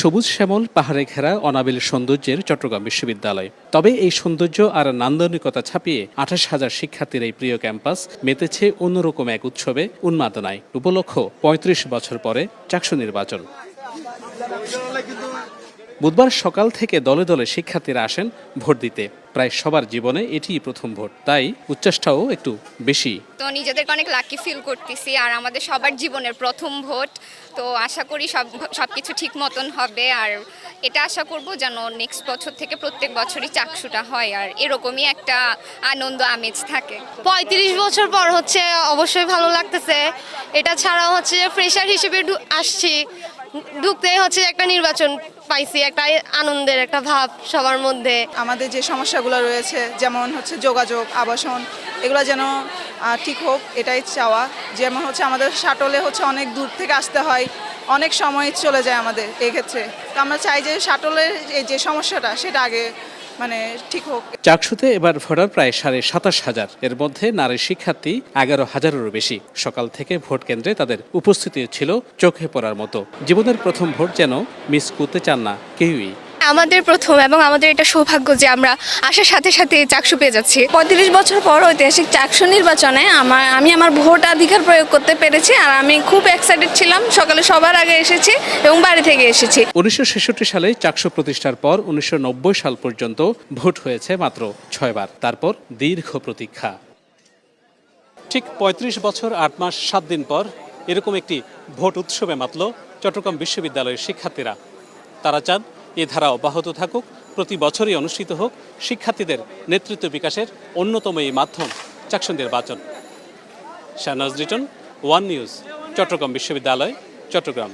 সবুজ শ্যামল, পাহাড়ে ঘেরা অনাবিল সৌন্দর্যের চট্টগ্রাম বিশ্ববিদ্যালয়। তবে এই সৌন্দর্য আর নান্দনিকতা ছাপিয়ে আঠাশ হাজার শিক্ষার্থীর এই প্রিয় ক্যাম্পাস মেতেছে অন্যরকম এক উৎসবে উন্মাদনায়। উপলক্ষ পঁয়ত্রিশ বছর পরে চাকসু নির্বাচন। বুধবার সকাল থেকে দলে দলে শিক্ষার্থীরা আসেন ভোট দিতে। প্রায় সবার জীবনে এটিই প্রথম ভোট, তাই উচ্চেষ্টাও একটু বেশি। তো নিজেদেরকে অনেক লাকি ফিল করতেছি আর আমাদের সবার জীবনের প্রথম ভোট, তো আশা করি সব, সবকিছু ঠিক মতন হবে আর এটা আশা করব যেন নেক্সট বছর থেকে প্রত্যেক বছরই চাকসুটা হয় আর এরকমই একটা আনন্দ আমেজ থাকে। পঁয়ত্রিশ বছর পর হচ্ছে অবশ্যই ভালো লাগতেছে। এটা ছাড়াও হচ্ছে যে ফ্রেশার হিসেবে আসছি। ঢুকতে হচ্ছে একটা নির্বাচন পাইছি একটা আনন্দের একটা ভাব সবার মধ্যে। আমাদের যে সমস্যাগুলো রয়েছে যেমন হচ্ছে যোগাযোগ আবাসন এগুলো যেন ঠিক হোক এটাই চাওয়া। যেমন হচ্ছে আমাদের শাটলে হচ্ছে অনেক দূর থেকে আসতে হয়। অনেক সময় চলে যায় আমাদের এক্ষেত্রে। তো আমরা চাই যে শাটলের যে সমস্যাটা, সেটা আগে মানে ঠিক হোক। চাকসুতে এবার ভোটার প্রায় সাড়ে সাতাশ হাজার। এর মধ্যে নারী শিক্ষার্থী এগারো হাজারেরও বেশি। সকাল থেকে ভোট কেন্দ্রে তাদের উপস্থিতি ছিল চোখে পড়ার মতো। জীবনের প্রথম ভোট যেন মিস করতে চান না কেউই। আমাদের প্রথম এবং আমাদের এটা সৌভাগ্য যে আমরা আসার সাথে সাথে চাকসু পেয়ে যাচ্ছি। পঁয়ত্রিশ বছর পর ঐতিহাসিক চাকসু নির্বাচনে আমার আমি আমার ভোটাধিকার প্রয়োগ করতে পেরেছি আর আমি খুব এক্সাইটেড ছিলাম। সকালে সবার আগে এসেছি এবং বাড়ি থেকে এসেছি। উনিশশো ছেষট্টি সালে চাকসু প্রতিষ্ঠার পর উনিশশো নব্বই সাল পর্যন্ত ভোট হয়েছে মাত্র ছয়বার। তারপর দীর্ঘ প্রতীক্ষা। ঠিক ৩৫ বছর আট মাস সাত দিন পর এরকম একটি ভোট উৎসবে মাতল চট্টগ্রাম বিশ্ববিদ্যালয়ের শিক্ষার্থীরা। তারা চান এ ধারা অব্যাহত থাকুক, প্রতি বছরই অনুষ্ঠিত হোক, শিক্ষার্থীদের নেতৃত্ব বিকাশের অন্যতম এই মাধ্যম। চাকসন্দের বাচন। শাহনাজ রিটন ওয়ান নিউজ, চট্টগ্রাম বিশ্ববিদ্যালয়, চট্টগ্রাম।